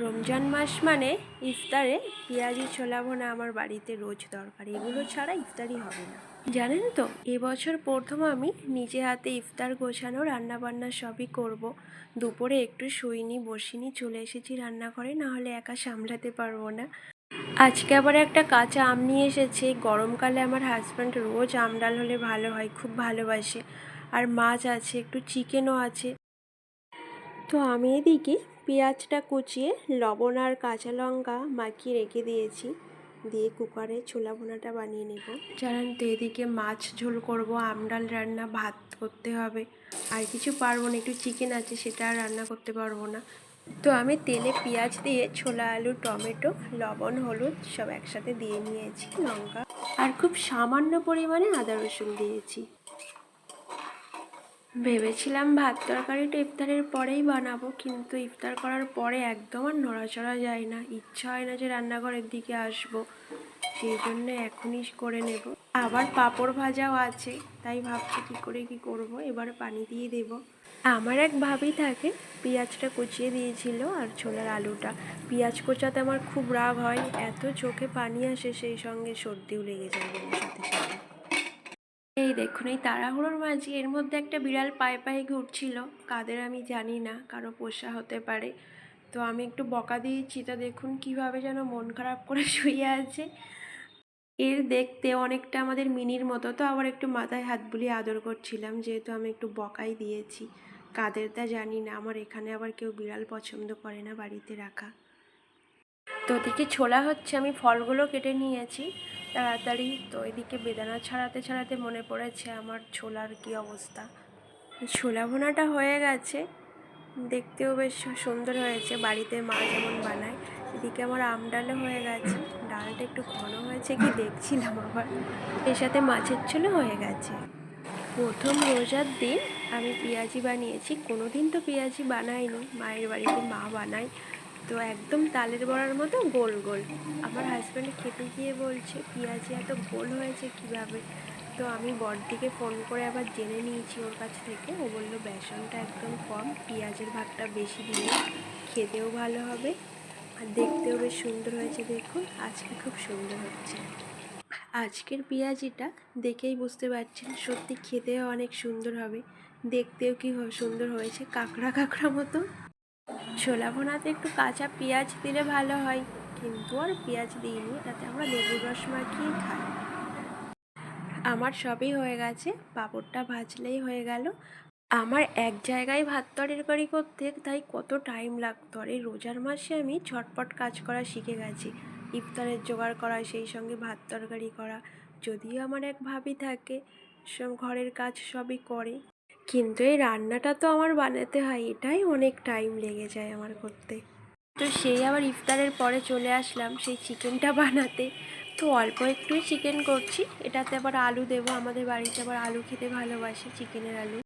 রমজান মাস মানে ইফতারে পেঁয়াজি ছোলা ভোনা আমার বাড়িতে রোজ দরকার এগুলো ছাড়া ইফতারি হবে না। জানেন তো এবছর প্রথম আমি নিজে হাতে ইফতার গোছানো রান্না বান্না সবই করব। দুপুরে একটু শুইনি, বসিনি, চলে এসেছি রান্নাঘরে না হলে একা সামলাতে পারব না। আজকে আবার একটা কাঁচা আম নিয়ে এসেছে। গরমকালে আমার হাজব্যান্ড রোজ আম ডাল হলে ভালো হয়, খুব ভালোবাসে। আর মাছ আছে, একটু চিকেনও আছে। তো আমি এদিকে পেঁয়াজটা কুচিয়ে লবণ আর কাঁচা লঙ্কা মাখিয়ে রেখে দিয়েছি। দিয়ে কুকারে ছোলা ভুনাটা বানিয়ে নেব। জানেন তো এদিকে মাছ ঝোল করব আমডাল রান্না, ভাত করতে হবে। আর কিছু পারব না, একটু চিকেন আছে, সেটা আর রান্না করতে পারব না। তো আমি তেলে পেঁয়াজ দিয়ে ছোলা, আলু, টমেটো, লবণ, হলুদ সব একসাথে দিয়ে নিয়েছি, লঙ্কা। আর খুব সামান্য পরিমাণে আদা রসুন দিয়েছি। ভেবেছিলাম ভাত তরকারিটা ইফতারের পরেই বানাবো, কিন্তু ইফতার করার পরে একদম আর নড়াচড়া যায় না। ইচ্ছা হয় না যে রান্নাঘরের দিকে আসব। সেই জন্য এখনই করে নেব। আবার পাঁপড় ভাজাও আছে, তাই ভাবছি কী করে কি করব, এবার পানি দিয়ে দেব। আমার এক ভাবি থাকে, পেঁয়াজটা কুচিয়ে দিয়েছিল আর ছোলার আলুটা। পেঁয়াজ কোচাতে আমার খুব রাগ হয়, এত চোখে পানি আসে সেই সঙ্গে সর্দিও লেগে যায় সাথে সাথে। এই দেখুন, এই তাড়াহুড়োর মাঝে এর মধ্যে একটা বিড়াল পায়ে পায়ে ঘুরছিল। কাদের আমি জানি না, কারও পোষা হতে পারে। তো আমি একটু বকা দিয়েছি, তা দেখুন কীভাবে যেন মন খারাপ করে শুয়ে আছে। এর দেখতে অনেকটা আমাদের মিনির মতো, তো আবার একটু মাথায় হাত বুলিয়ে আদর করছিলাম, যেহেতু আমি একটু বকাই দিয়েছি। কাদের তা জানি না, আমার এখানে আবার কেউ বিড়াল পছন্দ করে না বাড়িতে রাখা। তো ওদিকে ছোলা হচ্ছে, আমি ফলগুলো কেটে নিয়েছি। তাড়াতাড়ি তো এদিকে বেদানা ছাড়াতে ছাড়াতে মনে পড়েছে আমার ছোলার কি অবস্থা। ছোলা ভোনাটা হয়ে গেছে, দেখতেও বেশ সুন্দর হয়েছে, বাড়িতে মা যেমন বানায়। এদিকে আমার আম ডালও হয়ে গেছে, ডালটা একটু ঘন হয়েছে কি দেখছিলাম আবার। এর সাথে মাছের ঝোলও হয়ে গেছে। প্রথম রোজার দিন আমি পেঁয়াজি বানিয়েছি কোনো দিন তো পেঁয়াজি বানাইনি, মায়ের বাড়িতে মা বানায়। তো একদম তালের বড়ার মতো গোল গোল। আমার হাজব্যান্ড খেতে গিয়ে বলছে, পেঁয়াজি, এত গোল হয়েছে কীভাবে? তো আমি বড়দিকে ফোন করে আবার জেনে নিয়েছি ওর কাছ থেকে। ও বলল, বেসনটা একদম কম, পেঁয়াজের ভাগটা বেশি দিলে খেতেও ভালো হবে আর দেখতেও বেশ সুন্দর হয়েছে, দেখুন, আজকে খুব সুন্দর হচ্ছে। আজকের পেঁয়াজিটা দেখেই বুঝতে পারছেন, সত্যি খেতেও অনেক সুন্দর হবে, দেখতেও কি সুন্দর হয়েছে, কাঁকড়া কাঁকড়া মতো। ছোলা ভোনাতে একটু কাঁচা পেঁয়াজ দিলে ভালো হয়, কিন্তু আর পেঁয়াজ দিইনি তাতে আমরা লেবুর রস মাখিয়ে খাই। আমার সবই হয়ে গেছে, পাঁপড়টা ভাজলেই হয়ে গেল। আমার এক জায়গায় ভাত তরকারি করতে, তাই কত টাইম লাগতো। আর এই রোজার মাসে আমি ছটপট কাজ করা শিখে গেছি। ইফতারের জোগাড় করা, সেই সঙ্গে ভাত তরকারি করা, যদিও আমার এক ভাবি থাকে ঘরের কাজ সবই করে। কিন্তু এই রান্নাটা তো আমার বানাতে হয়, এটাই অনেক টাইম লেগে যায় আমার করতে। তো সেই আবার ইফতারের পরে চলে আসলাম সেই চিকেনটা বানাতে। তো অল্প একটুই চিকেন করছি, এটাতে আবার আলু দেবো, আমাদের বাড়িতে আবার আলু খেতে ভালোবাসে, চিকেনের আলু।